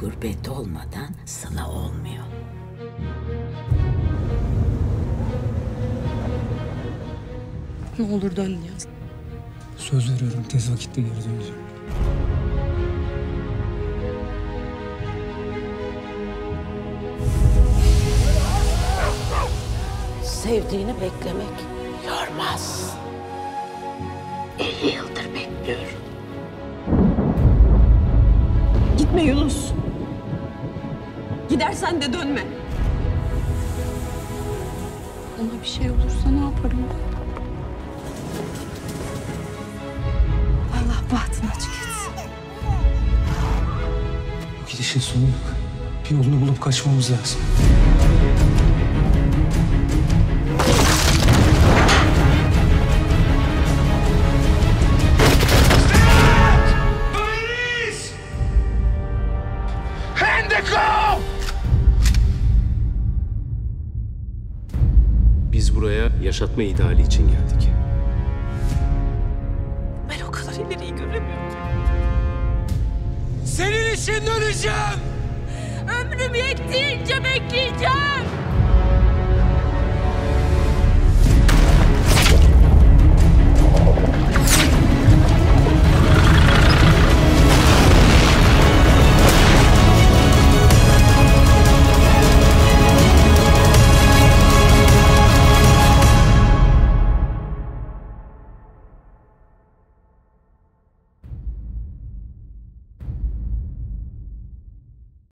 gurbet olmadan sıla olmuyor. Ne olur dön Niyaz. Söz veriyorum tez vakitte geri döneceğim. Sevdiğini beklemek yormaz. 50 yıldır bekliyorum. Gitme Yunus. Gidersen de dönme. Ona bir şey olursa ne yaparım ben? Allah bahtını açık etsin. Bu gidişin sonu yok. Bir yolunu bulup kaçmamız lazım. Biz buraya yaşatma ideali için geldik. Ben o kadar ileriyi göremiyorum. Senin için döneceğim. Ömrüm yettiğince bekleyeceğim.